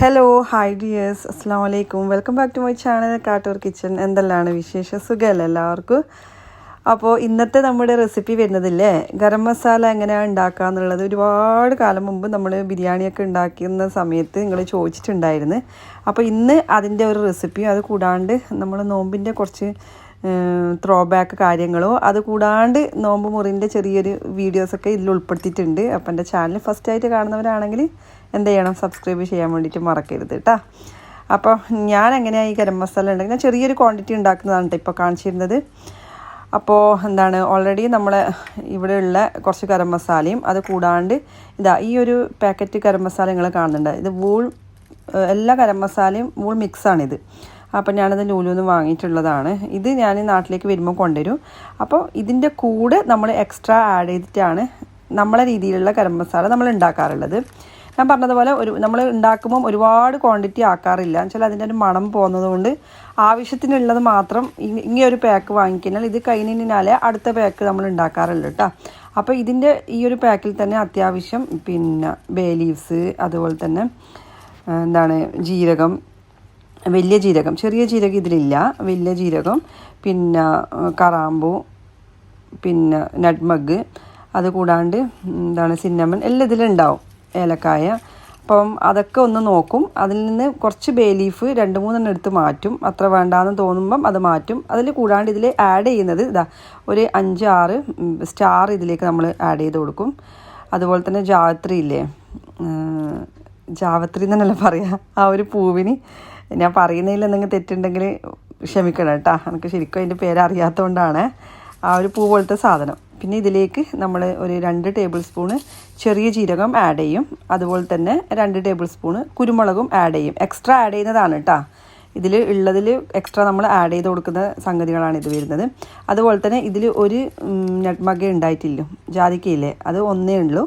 Hello hi dears അസ്സാം വലൈക്കും welcome back to my channel Kattoor kitchen എന്തെല്ലാണ് വിശേഷ? സുഖമല്ലേ എല്ലാവർക്കും? അപ്പോൾ ഇന്നത്തെ നമ്മുടെ റെസിപ്പി വരുന്നതില്ലേ? ഗരം മസാല എങ്ങനെയാണ് ഉണ്ടാക്കുക എന്നുള്ളത് ഒരുപാട് കാലം മുമ്പ് നമ്മൾ ബിരിയാണിയൊക്കെ ഉണ്ടാക്കുന്ന സമയത്ത് നിങ്ങൾ ചോദിച്ചിട്ടുണ്ടായിരുന്നു. അപ്പോൾ ഇന്ന് അതിന്റെ ഒരു റെസിപ്പിയും അത് കൂടാണ്ട് നമ്മൾ നോമ്പിന്റെ കുറച്ച് ത്രോ ബാക്ക് കാര്യങ്ങളോ അത് കൂടാണ്ട് നോമ്പ് മുറിന്റെ ചെറിയൊരു വീഡിയോസൊക്കെ ഇതിൽ ഉൾപ്പെടുത്തിയിട്ടുണ്ട്. അപ്പോൾ എന്റെ ചാനൽ ഫസ്റ്റ് ആയിട്ട് കാണുന്നവരാണെങ്കിൽ എന്ത് ചെയ്യണം? സബ്സ്ക്രൈബ് ചെയ്യാൻ വേണ്ടിയിട്ട് മറക്കരുത് കേട്ടോ അപ്പോൾ ഞാൻ എങ്ങനെയാണ് ഈ ഗരം മസാല ഉണ്ടെങ്കിൽ ഞാൻ ചെറിയൊരു ക്വാണ്ടിറ്റി ഉണ്ടാക്കുന്നതാണ് കേട്ടോ ഇപ്പോൾ കാണിച്ചിരുന്നത്. അപ്പോൾ എന്താണ് ഓൾറെഡി നമ്മൾ ഇവിടെയുള്ള കുറച്ച് ഗരം മസാലയും അത് കൂടാണ്ട് ഇതാ ഈ ഒരു പാക്കറ്റ് ഗരം മസാല നിങ്ങൾ കാണുന്നുണ്ട്. ഇത് വൂൾ എല്ലാ ഗരം മസാലയും വൂൾ മിക്സാണിത് അപ്പോൾ ഞാനത് ലൂലൂന്ന് വാങ്ങിയിട്ടുള്ളതാണ്. ഇത് ഞാൻ നാട്ടിലേക്ക് വരുമ്പോൾ കൊണ്ടുവരും. അപ്പോൾ ഇതിന്റെ കൂടെ നമ്മൾ എക്സ്ട്രാ ആഡ് ചെയ്തിട്ടാണ് നമ്മളെ രീതിയിലുള്ള ഗരം മസാല നമ്മൾ ഉണ്ടാക്കാറുള്ളത്. ഞാൻ പറഞ്ഞതുപോലെ ഒരു നമ്മൾ ഉണ്ടാക്കുമ്പം ഒരുപാട് ക്വാണ്ടിറ്റി ആക്കാറില്ല. എന്നുവെച്ചാൽ അതിന്റെ ഒരു മണം പോകുന്നത് കൊണ്ട് ആവശ്യത്തിനുള്ളത് മാത്രം ഇങ്ങനെ ഒരു പാക്ക് വാങ്ങിക്കഴിഞ്ഞാൽ ഇത് കഴിഞ്ഞാലേ അടുത്ത പാക്ക് നമ്മൾ ഉണ്ടാക്കാറുള്ളൂ കേട്ടോ അപ്പോൾ ഇതിന്റെ ഈ ഒരു പാക്കിൽ തന്നെ അത്യാവശ്യം പിന്നെ ബേ ലീവ്സ് അതുപോലെ തന്നെ എന്താണ് ജീരകം വലിയ ജീരകം ചെറിയ ജീരകം ഇതിലില്ല. വലിയ ജീരകം പിന്നെ കറാമ്പു പിന്നെ നട്മഗ് അത് കൂടാണ്ട് എന്താണ് സിന്നമൺ എല്ലാം ഇതിലുണ്ടാവും. ഏലക്കായ. അപ്പം അതൊക്കെ ഒന്ന് നോക്കും. അതിൽ നിന്ന് കുറച്ച് ബേ ലീഫ് രണ്ട് മൂന്നെണ്ണം എടുത്ത് മാറ്റും. അത്ര വേണ്ടാന്ന് തോന്നുമ്പം അത് മാറ്റും. അതിൽ കൂടാണ്ട് ഇതിൽ ആഡ് ചെയ്യുന്നത് ഇതാ ഒരു അഞ്ച് ആറ് സ്റ്റാർ ഇതിലേക്ക് നമ്മൾ ആഡ് ചെയ്ത് കൊടുക്കും. അതുപോലെ തന്നെ ജാവത്രി ഇല്ലേ? ജാവത്രി എന്നല്ല പറയാം ആ ഒരു പൂവിന്. ഞാൻ പറയുന്നതിൽ എന്തെങ്കിലും തെറ്റുണ്ടെങ്കിൽ ക്ഷമിക്കണം കേട്ടോ. എനിക്ക് ശരിക്കും അതിന്റെ പേര് അറിയാത്തതുകൊണ്ടാണ് ആ ഒരു പൂ പോലത്തെ സാധനം. പിന്നെ ഇതിലേക്ക് നമ്മൾ ഒരു രണ്ട് ടേബിൾ സ്പൂണ് ചെറിയ ജീരകം ആഡ് ചെയ്യും. അതുപോലെ തന്നെ രണ്ട് ടേബിൾ സ്പൂണ് കുരുമുളകും ആഡ് ചെയ്യും. എക്സ്ട്രാ ആഡ് ചെയ്യുന്നതാണ് കേട്ടോ ഇതിൽ ഉള്ളതിൽ എക്സ്ട്രാ നമ്മൾ ആഡ് ചെയ്ത് കൊടുക്കുന്ന സംഗതികളാണ് ഇത് വരുന്നത്. അതുപോലെ തന്നെ ഇതിൽ ഒരു നെട്മഗ ഉണ്ടായിട്ടില്ല? ജാതിക്കയില്ലേ? അത് ഒന്നേ ഉള്ളൂ.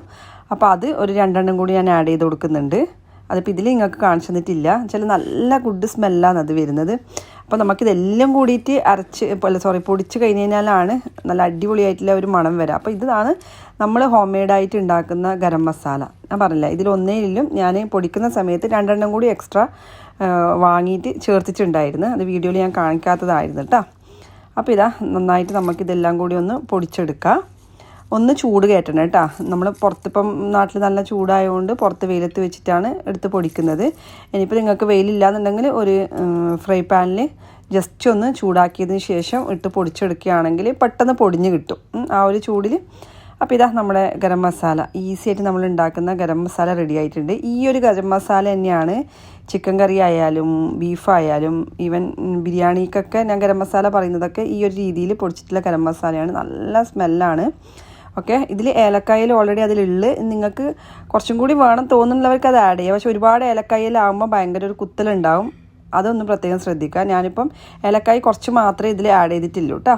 അപ്പോൾ അത് ഒരു രണ്ടെണ്ണം കൂടി ഞാൻ ആഡ് ചെയ്ത് കൊടുക്കുന്നുണ്ട്. അതിപ്പോൾ ഇതിൽ നിങ്ങൾക്ക് കാണിച്ചു തന്നിട്ടില്ല. ചില നല്ല ഗുഡ് സ്മെല്ലാണ് അത് വരുന്നത്. അപ്പോൾ നമുക്കിതെല്ലാം കൂടിയിട്ട് അരച്ച് അല്ല സോറി പൊടിച്ച് കഴിഞ്ഞ് കഴിഞ്ഞാലാണ് നല്ല അടിപൊളിയായിട്ടുള്ള ഒരു മണം വരാം. അപ്പോൾ ഇതാണ് നമ്മൾ ഹോം മെയ്ഡായിട്ട് ഉണ്ടാക്കുന്ന ഗരം മസാല. ഞാൻ പറഞ്ഞില്ല ഇതിലൊന്നേലും ഞാൻ പൊടിക്കുന്ന സമയത്ത് രണ്ടെണ്ണം കൂടി എക്സ്ട്രാ വാങ്ങിയിട്ട് ചേർത്തിട്ടുണ്ടായിരുന്നു. അത് വീഡിയോയിൽ ഞാൻ കാണിക്കാത്തതായിരുന്നു കേട്ടോ അപ്പോൾ ഇതാ നന്നായിട്ട് നമുക്കിതെല്ലാം കൂടി ഒന്ന് പൊടിച്ചെടുക്കാം. ഒന്ന് ചൂട് കയറ്റണം കേട്ടോ. നമ്മൾ പുറത്തിപ്പം നാട്ടിൽ നല്ല ചൂടായതുകൊണ്ട് പുറത്ത് വെയിലത്ത് വെച്ചിട്ടാണ് എടുത്ത് പൊടിക്കുന്നത്. ഇനിയിപ്പോൾ നിങ്ങൾക്ക് വെയിലില്ലാന്നുണ്ടെങ്കിൽ ഒരു ഫ്രൈ പാനിൽ ജസ്റ്റ് ഒന്ന് ചൂടാക്കിയതിന് ശേഷം ഇട്ട് പൊടിച്ചെടുക്കുകയാണെങ്കിൽ പെട്ടെന്ന് പൊടിഞ്ഞ് കിട്ടും. ആ ഒരു ചൂടിൽ അപ്പോൾ ഇതാ നമ്മുടെ ഗരം മസാല. ഈസി ആയിട്ട് നമ്മൾ ഉണ്ടാക്കുന്ന ഗരം മസാല റെഡി ആയിട്ടുണ്ട്. ഈ ഒരു ഗരം മസാല തന്നെയാണ് ചിക്കൻ കറി ആയാലും ബീഫായാലും ഈവൻ ബിരിയാണിക്കൊക്കെ ഞാൻ ഗരം മസാല പറയുന്നതൊക്കെ ഈ ഒരു രീതിയിൽ പൊടിച്ചിട്ടുള്ള ഗരം മസാലയാണ്. നല്ല സ്മെല്ലാണ് ഓക്കെ ഇതിൽ ഏലക്കായയിൽ ഓൾറെഡി അതിലുള്ള. നിങ്ങൾക്ക് കുറച്ചും കൂടി വേണം തോന്നുന്നുള്ളവർക്ക് അത് ആഡ് ചെയ്യാം. പക്ഷെ ഒരുപാട് ഏലക്കായയിലാവുമ്പോൾ ഭയങ്കര ഒരു കുത്തലുണ്ടാവും. അതൊന്നും പ്രത്യേകം ശ്രദ്ധിക്കുക. ഞാനിപ്പം ഏലക്കായ കുറച്ച് മാത്രമേ ഇതിൽ ആഡ് ചെയ്തിട്ടുള്ളൂ കേട്ടോ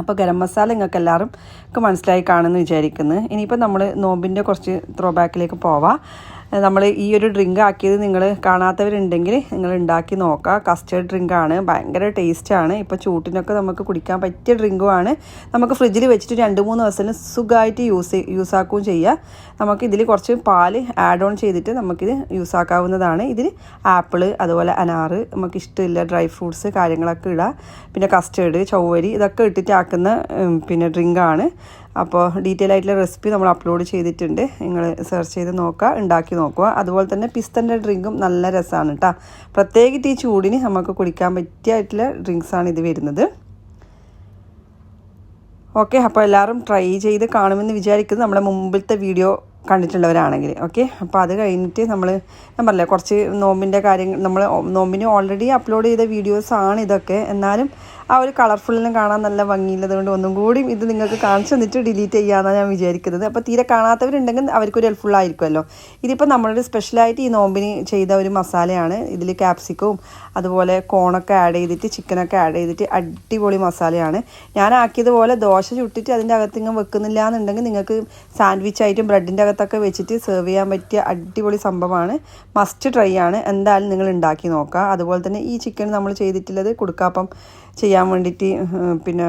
അപ്പോൾ ഗരം മസാല നിങ്ങൾക്ക് എല്ലാവർക്കും മനസ്സിലായി കാണുമെന്ന് വിചാരിക്കുന്നു. ഇനിയിപ്പോൾ നമ്മൾ നോമ്പിന്റെ കുറച്ച് ത്രോ ബാക്കിലേക്ക് പോവാം. നമ്മൾ ഈ ഒരു ഡ്രിങ്ക് ആക്കിയത് നിങ്ങൾ കാണാത്തവരുണ്ടെങ്കിൽ നിങ്ങൾ ഉണ്ടാക്കി നോക്കുക. കസ്റ്റേർഡ് ഡ്രിങ്കാണ് ഭയങ്കര ടേസ്റ്റാണ് ഇപ്പോൾ ചൂട്ടിനൊക്കെ നമുക്ക് കുടിക്കാൻ പറ്റിയ ഡ്രിങ്കുമാണ് നമുക്ക് ഫ്രിഡ്ജിൽ വെച്ചിട്ട് രണ്ട് മൂന്ന് ദിവസത്തിന് സുഖമായിട്ട് യൂസ് യൂസ് ആക്കുകയും ചെയ്യുക നമുക്ക് ഇതിൽ കുറച്ച് പാൽ ആഡ് ഓൺ ചെയ്തിട്ട് നമുക്കിത് യൂസ് ആക്കാവുന്നതാണ്. ഇതിൽ ആപ്പിൾ അതുപോലെ അനാറ് നമുക്ക് ഇഷ്ടമില്ല ഡ്രൈ ഫ്രൂട്ട്സ് കാര്യങ്ങളൊക്കെ ഇടുക പിന്നെ കസ്റ്റേർഡ് ചൊവ്വരി ഇതൊക്കെ ഇട്ടിട്ട് ആക്കുന്ന പിന്നെ ഡ്രിങ്കാണ് അപ്പോൾ ഡീറ്റെയിൽ ആയിട്ടുള്ള റെസിപ്പി നമ്മൾ അപ്ലോഡ് ചെയ്തിട്ടുണ്ട്. നിങ്ങൾ സെർച്ച് ചെയ്ത് നോക്കുക ഉണ്ടാക്കി നോക്കുക. അതുപോലെ തന്നെ പിസ്തന്റെ ഡ്രിങ്കും നല്ല രസമാണ് കേട്ടോ പ്രത്യേകിച്ച് ഈ ചൂടിന് നമുക്ക് കുടിക്കാൻ പറ്റിയായിട്ടുള്ള ഡ്രിങ്ക്സാണ് ഇത് വരുന്നത്. ഓക്കെ അപ്പോൾ എല്ലാവരും ട്രൈ ചെയ്ത് കാണുമെന്ന് വിചാരിക്കുന്നത് നമ്മുടെ മുമ്പിലത്തെ വീഡിയോ കണ്ടിട്ടുള്ളവരാണെങ്കിൽ. ഓക്കെ അപ്പോൾ അത് കഴിഞ്ഞിട്ട് നമ്മൾ ഞാൻ പറഞ്ഞില്ലേ കുറച്ച് നോമ്പിന്റെ കാര്യങ്ങൾ നമ്മൾ നോമ്പിന് ഓൾറെഡി അപ്ലോഡ് ചെയ്ത വീഡിയോസാണ് ഇതൊക്കെ. എന്നാലും ആ ഒരു കളർഫുള്ളിനും കാണാൻ നല്ല ഭംഗിയുള്ളത് കൊണ്ട് ഒന്നും കൂടി ഇത് നിങ്ങൾക്ക് കാണിച്ചു തന്നിട്ട് ഡിലീറ്റ് ചെയ്യാമെന്നാണ് ഞാൻ വിചാരിക്കുന്നത്. അപ്പോൾ തീരെ കാണാത്തവരുണ്ടെങ്കിൽ അവർക്കൊരു ഹെൽപ്ഫുൾ ആയിരിക്കുമല്ലോ. ഇതിപ്പോൾ നമ്മളൊരു സ്പെഷ്യലായിട്ട് ഈ നോമ്പിന് ചെയ്ത ഒരു മസാലയാണ്. ഇതിൽ ക്യാപ്സിക്കവും അതുപോലെ കോണൊക്കെ ആഡ് ചെയ്തിട്ട് ചിക്കനൊക്കെ ആഡ് ചെയ്തിട്ട് അടിപൊളി മസാലയാണ്. ഞാൻ ആക്കിയതുപോലെ ദോശ ചുട്ടിട്ട് അതിന്റെ അകത്ത് ഇങ്ങനെ വെക്കുന്നില്ല എന്നുണ്ടെങ്കിൽ നിങ്ങൾക്ക് സാൻഡ്വിച്ച് ആയിട്ടും ബ്രെഡിന്റെ അകത്തൊക്കെ വെച്ചിട്ട് സെർവ് ചെയ്യാൻ പറ്റിയ അടിപൊളി സംഭവമാണ്. മസ്റ്റ് ട്രൈ ആണ്. എന്തായാലും നിങ്ങൾ ഉണ്ടാക്കി നോക്കുക. അതുപോലെ തന്നെ ഈ ചിക്കൻ നമ്മൾ ചെയ്തിട്ടുള്ളത് കൊടുക്കാപ്പം ചെയ്യാൻ വേണ്ടിയിട്ട് പിന്നെ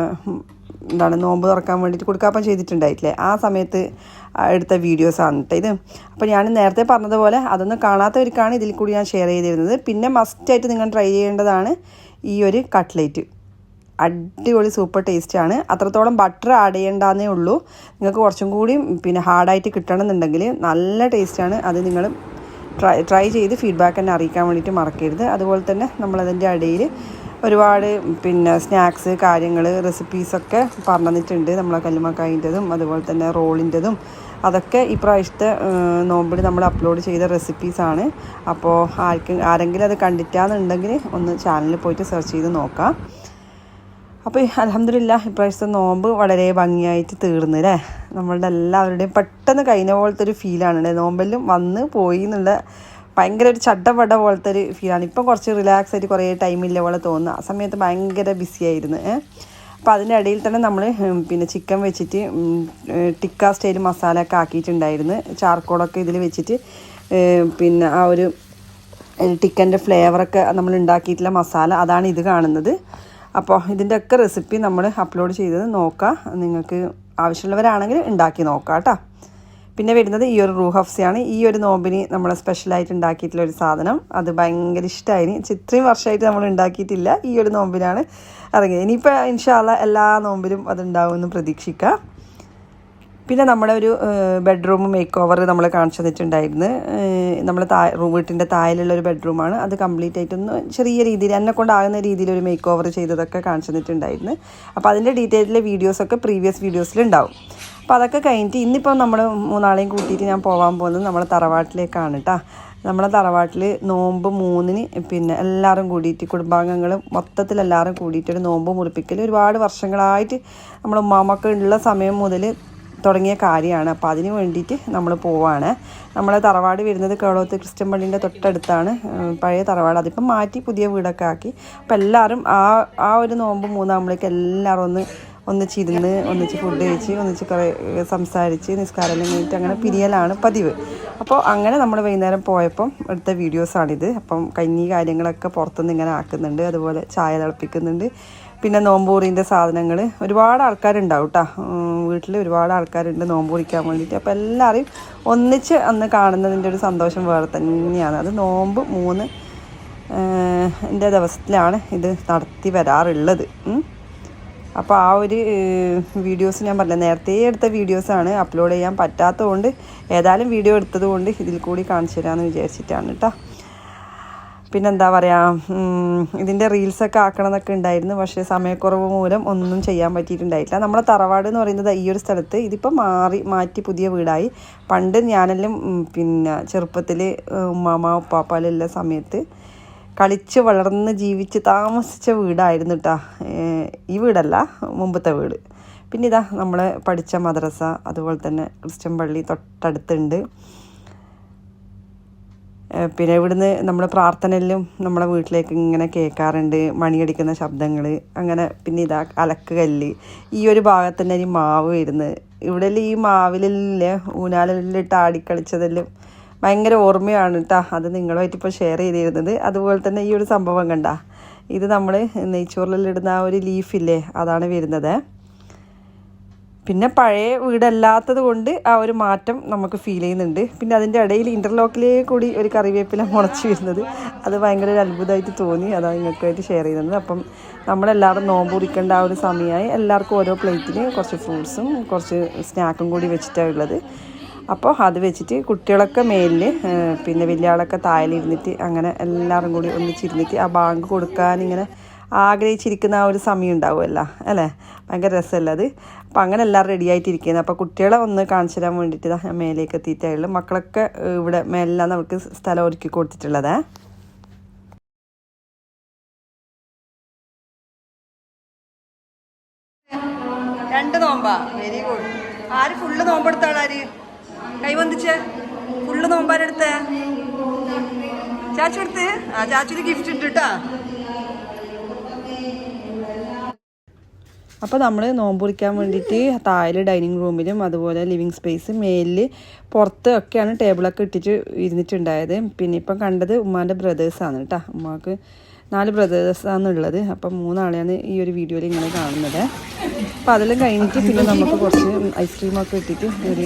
എന്താണ് നോമ്പ് തുറക്കാൻ വേണ്ടിയിട്ട് കൊടുക്കാപ്പം ചെയ്തിട്ടുണ്ടായിട്ടില്ലേ? ആ സമയത്ത് എടുത്ത വീഡിയോസാണ് കേട്ടോ ഇത്. അപ്പോൾ ഞാൻ നേരത്തെ പറഞ്ഞതുപോലെ അതൊന്നും കാണാത്തവർക്കാണ് ഇതിൽ കൂടി ഞാൻ ഷെയർ ചെയ്തിരുന്നത്. പിന്നെ മസ്റ്റായിട്ട് നിങ്ങൾ ട്രൈ ചെയ്യേണ്ടതാണ് ഈ ഒരു കട്ട്ലേറ്റ് അടിപൊളി സൂപ്പർ ടേസ്റ്റാണ് അത്രത്തോളം ബട്ടർ ആഡ് ചെയ്യേണ്ടതേ ഉള്ളൂ. നിങ്ങൾക്ക് കുറച്ചും കൂടി പിന്നെ ഹാർഡായിട്ട് കിട്ടണമെന്നുണ്ടെങ്കിൽ നല്ല ടേസ്റ്റാണ് അത് നിങ്ങൾ ട്രൈ ട്രൈ ചെയ്ത് ഫീഡ്ബാക്ക് തന്നെ അറിയിക്കാൻ വേണ്ടിയിട്ട് മറക്കരുത്. അതുപോലെ തന്നെ നമ്മളതിന്റെ ഇടയിൽ ഒരുപാട് പിന്നെ സ്നാക്സ് കാര്യങ്ങൾ റെസിപ്പീസൊക്കെ പറഞ്ഞിട്ടുണ്ട് നമ്മളെ കല്ലുമക്കായിന്റെതും അതുപോലെ തന്നെ റോളിന്റെതും. അതൊക്കെ ഈ പ്രാവശ്യത്തെ നോമ്പിൽ നമ്മൾ അപ്ലോഡ് ചെയ്ത റെസിപ്പീസാണ് അപ്പോൾ ആർക്കും ആരെങ്കിലും അത് കണ്ടിട്ടാന്നുണ്ടെങ്കിൽ ഒന്ന് ചാനലിൽ പോയിട്ട് സെർച്ച് ചെയ്ത് നോക്കാം. അപ്പോൾ അലഹമില്ല ഇപ്രാവശ്യത്തെ നോമ്പ് വളരെ ഭംഗിയായിട്ട് തീർന്നു അല്ലേ നമ്മളുടെ എല്ലാവരുടെയും പെട്ടെന്ന് കഴിഞ്ഞ പോലത്തെ ഒരു ഫീലാണ് അല്ലേ നോമ്പെല്ലാം വന്ന് പോയി എന്നുള്ള ഭയങ്കര ഒരു ചട്ടവട പോലത്തെ ഒരു ഫീലാണ് ഇപ്പം കുറച്ച് റിലാക്സ് ആയിട്ട് കുറേ ടൈമില്ല പോലെ തോന്നുന്നു. ആ സമയത്ത് ഭയങ്കര ബിസി ആയിരുന്നു. അപ്പം അപ്പോൾ അതിന്റെ ഇടയിൽ തന്നെ നമ്മൾ പിന്നെ ചിക്കൻ വെച്ചിട്ട് ടിക്ക സ്റ്റൈൽ മസാല ഒക്കെ ആക്കിയിട്ടുണ്ടായിരുന്നു. ചാർക്കോളൊക്കെ ഇതിൽ വെച്ചിട്ട് പിന്നെ ആ ഒരു ടിക്കന്റെ ഫ്ലേവറൊക്കെ നമ്മൾ ഉണ്ടാക്കിയിട്ടുള്ള മസാല അതാണ് ഇത് കാണുന്നത്. അപ്പോൾ ഇതിന്റെ ഒക്കെ റെസിപ്പി നമ്മൾ അപ്ലോഡ് ചെയ്തത് നോക്കാം. നിങ്ങൾക്ക് ആവശ്യമുള്ളവരാണെങ്കിൽ ഉണ്ടാക്കി നോക്കാം കേട്ടോ. പിന്നെ വരുന്നത് ഈ ഒരു റൂ ഹഫ്സയാണ് ഈ ഒരു നോമ്പിന് നമ്മൾ സ്പെഷ്യലായിട്ട് ഉണ്ടാക്കിയിട്ടുള്ള ഒരു സാധനം. അത് ഭയങ്കര ഇഷ്ടമായി ഇത്രയും വർഷമായിട്ട് നമ്മൾ ഉണ്ടാക്കിയിട്ടില്ല ഈ ഒരു നോമ്പിനാണ് ഇറങ്ങിയത്. ഇനിയിപ്പോൾ ഇൻഷാല്ല എല്ലാ നോമ്പിലും അതുണ്ടാവുമെന്ന് പ്രതീക്ഷിക്കാം. പിന്നെ നമ്മുടെ ഒരു ബെഡ്റൂം മേക്ക് ഓവർ നമ്മൾ കാണിച്ചു തന്നിട്ടുണ്ടായിരുന്നു നമ്മൾ താ വീട്ടിന്റെ താഴെയുള്ള ഒരു ബെഡ്റൂമാണ് അത് കംപ്ലീറ്റ് ആയിട്ടൊന്ന് ചെറിയ രീതിയിൽ എന്നെ കൊണ്ടാകുന്ന രീതിയിൽ ഒരു മേക്ക് ഓവർ ചെയ്തതൊക്കെ കാണിച്ചു തന്നിട്ടുണ്ടായിരുന്നു അപ്പോൾ അതിന്റെ ഡീറ്റെയിലെ വീഡിയോസൊക്കെ പ്രീവിയസ് വീഡിയോസിലുണ്ടാവും അപ്പോൾ അതൊക്കെ കഴിഞ്ഞിട്ട് ഇന്നിപ്പോൾ നമ്മൾ മൂന്നാളെയും കൂട്ടിയിട്ട് ഞാൻ പോകാൻ പോകുന്നത് നമ്മളെ തറവാട്ടിലേക്കാണ് കേട്ടോ നമ്മളെ തറവാട്ടിൽ നോമ്പ് മൂന്നിന് പിന്നെ എല്ലാവരും കൂടിയിട്ട് കുടുംബാംഗങ്ങൾ മൊത്തത്തിൽ എല്ലാവരും കൂടിയിട്ട് ഒരു നോമ്പ് മുറിപ്പിക്കൽ ഒരുപാട് വർഷങ്ങളായിട്ട് നമ്മൾ ഉമ്മാമൊക്കെ ഉള്ള സമയം മുതൽ തുടങ്ങിയ കാര്യമാണ്. അപ്പോൾ അതിന് വേണ്ടിയിട്ട് നമ്മൾ പോവാണ്. നമ്മളെ തറവാട് വരുന്നത് കേളോത്ത് ക്രിസ്ത്യൻ പള്ളിന്റെ തൊട്ടടുത്താണ്. പഴയ തറവാട്. അതിപ്പം മാറ്റി പുതിയ വീടൊക്കെ ആക്കി. അപ്പം എല്ലാവരും ആ ആ ഒരു നോമ്പ് മൂന്നാകുമ്പോഴേക്ക് എല്ലാവരും ഒന്ന് ഒന്നിച്ചിരുന്ന് ഒന്നിച്ച് ഫുഡ് കഴിച്ച് ഒന്നിച്ച് കുറേ സംസാരിച്ച് നിസ്കാരം കഴിഞ്ഞിട്ട് അങ്ങനെ പിരിയലാണ് പതിവ്. അപ്പോൾ അങ്ങനെ നമ്മൾ വൈകുന്നേരം പോയപ്പം എടുത്ത വീഡിയോസാണിത്. അപ്പം കഞ്ഞി കാര്യങ്ങളൊക്കെ പുറത്തുനിന്ന് ഇങ്ങനെ ആക്കുന്നുണ്ട്. അതുപോലെ ചായ തിളപ്പിക്കുന്നുണ്ട്. പിന്നെ നോമ്പൂറിന്റെ സാധനങ്ങൾ ഒരുപാട് ആൾക്കാരുണ്ടാവും കേട്ടോ വീട്ടിൽ ഒരുപാട് ആൾക്കാരുണ്ട് നോമ്പ് കുറിക്കാൻ വേണ്ടിയിട്ട്. അപ്പോൾ എല്ലാവരെയും ഒന്നിച്ച് അന്ന് കാണുന്നതിന്റെ ഒരു സന്തോഷം വേറെ തന്നെയാണ്. അത് നോമ്പ് മൂന്ന് എന്റെ ദിവസത്തിലാണ് ഇത് നടത്തി വരാറുള്ളത്. അപ്പോൾ ആ ഒരു വീഡിയോസ് ഞാൻ പറഞ്ഞത് നേരത്തെ എടുത്ത വീഡിയോസാണ് അപ്ലോഡ് ചെയ്യാൻ പറ്റാത്തതുകൊണ്ട് ഏതായാലും വീഡിയോ എടുത്തത് കൊണ്ട് ഇതിൽ കൂടി കാണിച്ചു തരാമെന്ന് വിചാരിച്ചിട്ടാണ് കേട്ടോ പിന്നെന്താ പറയുക ഇതിന്റെ റീൽസൊക്കെ ആക്കണം എന്നൊക്കെ ഉണ്ടായിരുന്നു. പക്ഷേ സമയക്കുറവ് മൂലം ഒന്നും ചെയ്യാൻ പറ്റിയിട്ടുണ്ടായിട്ടില്ല. നമ്മളെ തറവാട് എന്ന് പറയുന്നത് ഈ ഒരു സ്ഥലത്ത് ഇതിപ്പോൾ മാറി മാറ്റി പുതിയ വീടായി. പണ്ട് ഞാനെല്ലാം പിന്നെ ചെറുപ്പത്തിൽ ഉമ്മാമ ഉപ്പാപ്പാലുള്ള സമയത്ത് കളിച്ച് വളർന്ന് ജീവിച്ച് താമസിച്ച വീടായിരുന്നു കേട്ടോ ഈ വീടല്ല മുമ്പത്തെ വീട്. പിന്നെ ഇതാ നമ്മൾ പഠിച്ച മദ്രസ അതുപോലെ തന്നെ ക്രിസ്ത്യൻ പള്ളി തൊട്ടടുത്തുണ്ട്. പിന്നെ ഇവിടുന്ന് നമ്മൾ പ്രാർത്ഥനയിലും നമ്മളെ വീട്ടിലേക്ക് ഇങ്ങനെ കേൾക്കാറുണ്ട് മണിയടിക്കുന്ന ശബ്ദങ്ങൾ അങ്ങനെ പിന്നെ ഇതാ അലക്ക് കല്ല്. ഈ ഒരു ഭാഗത്ത് തന്നെ ഈ മാവ് വരുന്നത്. ഇവിടെ ഈ മാവിലില്ലേ ഊനാലിലിട്ട് ആടിക്കളിച്ചതെല്ലാം ഭയങ്കര ഓർമ്മയാണ് കേട്ടോ അത് നിങ്ങളുമായിട്ട് ഇപ്പോൾ ഷെയർ ചെയ്തിരുന്നത്. അതുപോലെ തന്നെ ഈ ഒരു സംഭവം കണ്ട. ഇത് നമ്മൾ നെയ്ച്ചോറിലിടുന്ന ആ ഒരു ലീഫില്ലേ അതാണ് വരുന്നത്. പിന്നെ പഴയ വീടല്ലാത്തത് കൊണ്ട് ആ ഒരു മാറ്റം നമുക്ക് ഫീൽ ചെയ്യുന്നുണ്ട്. പിന്നെ അതിന്റെ ഇടയിൽ ഇന്റർലോക്കിലേ കൂടി ഒരു കറിവേപ്പില മുളച്ച് വരുന്നത്. അത് ഭയങ്കര ഒരു അത്ഭുതമായിട്ട് തോന്നി. അതാണ് നിങ്ങൾക്കായിട്ട് ഷെയർ ചെയ്യുന്നത്. അപ്പം നമ്മളെല്ലാവരും നോമ്പ് കുറിക്കേണ്ട ആ ഒരു സമയമായി എല്ലാവർക്കും ഓരോ പ്ലേറ്റിൽ കുറച്ച് ഫ്രൂട്ട്സും കുറച്ച് സ്നാക്കും കൂടി വെച്ചിട്ടാണ് ഉള്ളത്. അപ്പോൾ അത് വെച്ചിട്ട് കുട്ടികളൊക്കെ മേലിൽ പിന്നെ വലിയ ആളൊക്കെ താഴെയിരുന്നിട്ട് അങ്ങനെ എല്ലാവരും കൂടി ഒന്നിച്ചിരുന്നിട്ട് ആ ബാങ്ക് കൊടുക്കാൻ ഇങ്ങനെ ആഗ്രഹിച്ചിരിക്കുന്ന ആ ഒരു സമയം ഉണ്ടാവുമല്ലോ അല്ലേ? ഭയങ്കര രസമല്ല അത്? അപ്പോൾ അങ്ങനെ എല്ലാം റെഡി ആയിട്ടിരിക്കുന്നത് അപ്പോൾ കുട്ടികളെ ഒന്ന് കാണിച്ചു തരാൻ വേണ്ടിയിട്ട് ഞാൻ മേലേക്ക് എത്തിയിട്ടായുള്ളൂ. മക്കളൊക്കെ ഇവിടെ മേലെല്ലാം നമുക്ക് സ്ഥലം ഒരുക്കി കൊടുത്തിട്ടുള്ളത്. രണ്ട് നോമ്പാ? വെരി ഗുഡ് ആര് ഫുള്ള് നോമ്പെടുത്ത ആര്? ഫുള്ള് നോമ്പാരെടുത്ത്? ചാച്ചു എടുത്ത് ആ ചാച്ചുന് ഗിഫ്റ്റ് ഉണ്ട് അപ്പോൾ നമ്മൾ നോമ്പ് കുറിക്കാൻ വേണ്ടിയിട്ട് താഴെ ഡൈനിങ് റൂമിലും അതുപോലെ ലിവിങ് സ്പേസ് മേലിൽ പുറത്ത് ഒക്കെയാണ് ടേബിളൊക്കെ ഇട്ടിട്ട് ഇരുന്നിട്ടുണ്ടായത്. പിന്നെ ഇപ്പം കണ്ടത് ഉമ്മാന്റെ ബ്രദേഴ്സാണ് കേട്ടോ ഉമ്മാക്ക് നാല് ബ്രദേഴ്സാണ് ഉള്ളത്. അപ്പം മൂന്നാളെയാണ് ഈ ഒരു വീഡിയോയിൽ ഇങ്ങനെ കാണുന്നത്. അപ്പം അതെല്ലാം കഴിഞ്ഞിട്ട് പിന്നെ നമുക്ക് കുറച്ച് ഐസ്ക്രീമൊക്കെ ഇട്ടിട്ട് ഒരു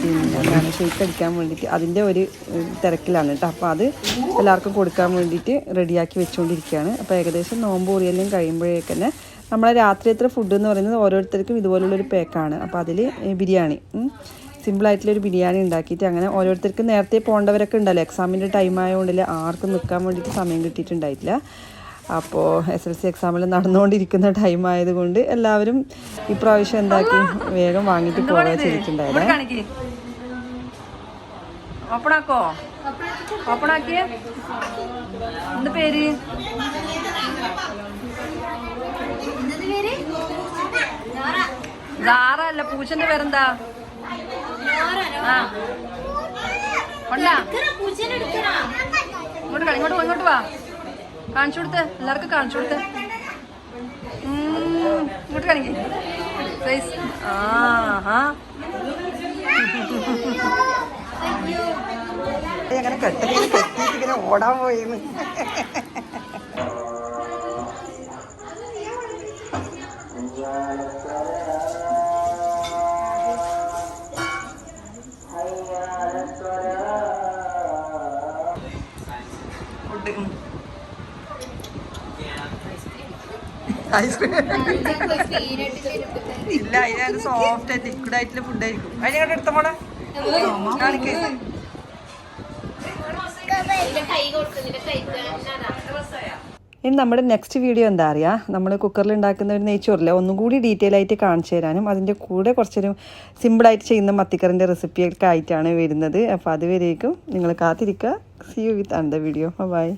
പിന്നെ എന്താണ് ഷേക്ക് അടിക്കാൻ വേണ്ടിയിട്ട് അതിന്റെ ഒരു തിരക്കിലാണ് കേട്ടോ അപ്പോൾ അത് എല്ലാവർക്കും കൊടുക്കാൻ വേണ്ടിയിട്ട് റെഡിയാക്കി വെച്ചുകൊണ്ടിരിക്കുകയാണ് അപ്പോൾ ഏകദേശം നോമ്പ് ഊറിയെല്ലാം കഴിയുമ്പോഴേക്ക് തന്നെ നമ്മളെ രാത്രിയത്തെ ഫുഡ് എന്ന് പറയുന്നത് ഓരോരുത്തർക്കും ഇതുപോലുള്ളൊരു പാക്കാണ് അപ്പോൾ അതിൽ ബിരിയാണി. സിമ്പിളായിട്ടുള്ളൊരു ബിരിയാണി ഉണ്ടാക്കിയിട്ട് അങ്ങനെ ഓരോരുത്തർക്കും നേരത്തെ പോകേണ്ടവരൊക്കെ ഉണ്ടല്ലോ. എക്സാമിന്റെ ടൈം ആയതുകൊണ്ടില്ല ആർക്കും നിൽക്കാൻ വേണ്ടിയിട്ട് സമയം കിട്ടിയിട്ടുണ്ടായിട്ടില്ല. അപ്പോൾ എസ് എൽ സി എക്സാമിൽ നടന്നുകൊണ്ടിരിക്കുന്ന ടൈം ആയതുകൊണ്ട് എല്ലാവരും ഇപ്രാവശ്യം എന്താക്കി? വേഗം വാങ്ങിയിട്ട് പോകാൻ ചെയ്തിട്ടുണ്ടായിരുന്നു ഓപ്പണാക്കോ ഓപ്പണാക്കിയ എന്ത് പേര്? സാറ അല്ല പൂച്ചന്റെ പേരെന്താ? ആ. കൊണ്ടാ ഇങ്ങോട്ട് കളി ഇങ്ങോട്ട് ഇങ്ങോട്ട് വാ. കാണിച്ചു കൊടുത്ത്. എല്ലാവർക്കും കാണിച്ചു കൊടുത്ത്. ഇങ്ങോട്ട് കാണിക്കേ. സൈസ് ആ ഹാ അങ്ങനെ ഇങ്ങനെ ഓടാൻ പോയിന്ന്? ഐസ്ക്രീം ഇല്ല അതിനകത്ത് സോഫ്റ്റ് ലിക്വിഡ് ആയിട്ടുള്ള ഫുഡ് ആയിരിക്കും. അതിനെ എടുത്ത മോളെ? കാണിക്ക്. ഇനി നമ്മുടെ നെക്സ്റ്റ് വീഡിയോ എന്താ അറിയാ? നമ്മൾ കുക്കറിൽ ഉണ്ടാക്കുന്ന ഒരു നെയ്ച്ചോറില്ല ഒന്നും കൂടി ഡീറ്റെയിൽ ആയിട്ട് കാണിച്ചു തരാനും അതിന്റെ കൂടെ കുറച്ചൊരു സിമ്പിളായിട്ട് ചെയ്യുന്ന മത്തിക്കറിന്റെ റെസിപ്പിയൊക്കെ ആയിട്ടാണ് വരുന്നത്. അപ്പോൾ അതുവരേക്കും നിങ്ങൾ കാത്തിരിക്കുക. സി യു വിത്ത് അണ്ട വീഡിയോ ബൈ